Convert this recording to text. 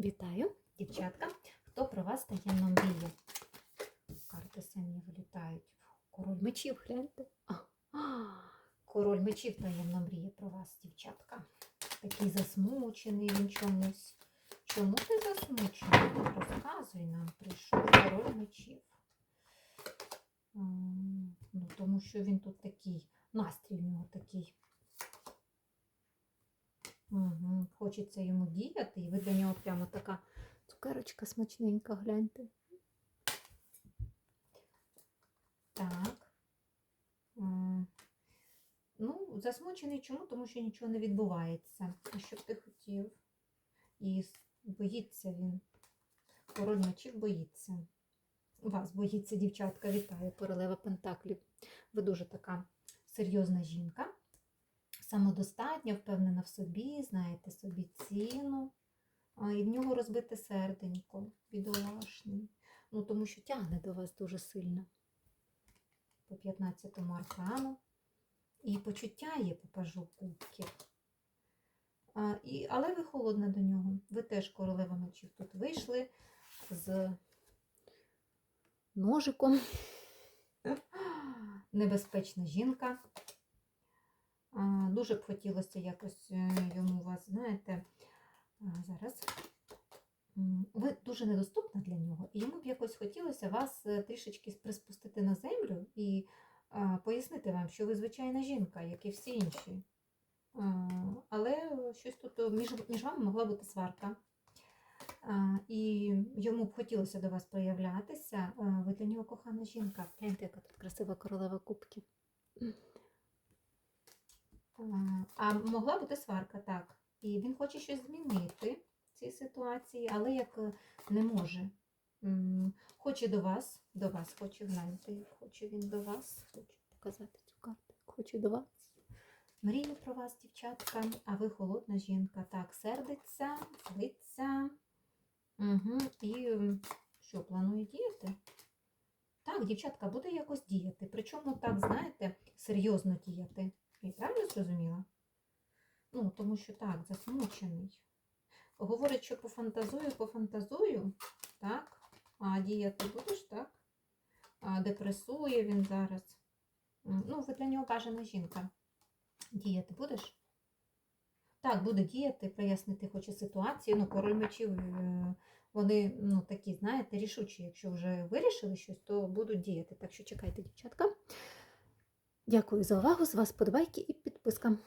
Вітаю, дівчатка. Хто про вас таємно мріє? Карти самі вилітають. Король мечів, гляньте. Король мечів таємно мріє про вас, дівчатка. Такий засмучений він чомусь. Чому ти засмучений? Розказуй нам, прийшов король мечів. Ну, тому що він тут такий, настрій у нього такий. Угу. Хочеться йому діяти, і ви для нього прямо така цукерочка смачненька, гляньте. Так. Ну, засмучений чому? Тому що нічого не відбувається. А що б ти хотів? І боїться він. Король мечів боїться. Вас боїться, дівчатка, вітаю, королева Пентаклів. Ви дуже така серйозна жінка самодостатня, впевнена в собі, знаєте собі ціну. І в нього розбите серденько, бідолашний. Ну, тому що тягне до вас дуже сильно. По 15-му аркану. І почуття є по пажу кубків. А, і, але ви холодна до нього. Ви теж королева мечів тут вийшли з ножиком. Небезпечна жінка. Дуже б хотілося якось е, йому вас, знаєте, зараз. Ви дуже недоступна для нього, і йому б якось хотілося вас е, трішечки приспустити на землю і пояснити вам, що ви звичайна жінка, як і всі інші. Але щось тут е, між, між вами могла бути сварка. І йому б хотілося до вас проявлятися. Ви для нього кохана жінка. Гляньте, яка тут красива королева кубків. А, могла бути сварка, так. І він хоче щось змінити в цій ситуації, але як е, не може. Хоче до вас, до вас хоче гляньте, хоче він до вас. Хочу показати цю карту. Хоче до вас. Мріє про вас, дівчатка, а ви холодна жінка. Так, сердиться, злиться. Угу. І що, планує діяти? Так, дівчатка, буде якось діяти. Причому так, знаєте, серйозно діяти. Я правильно зрозуміла? Ну, тому що так, засмучений. Говорить, що пофантазую, пофантазую, так? А діяти будеш, так? А депресує він зараз. Ну, ви для нього бажана жінка. Діяти будеш? Так, буде діяти, прояснити хоче ситуацію. Ну, король мечів, е, вони ну, такі, знаєте, рішучі. Якщо вже вирішили щось, то будуть діяти. Так що чекайте, дівчатка. Дякую за увагу. З вас подбайки і підписка.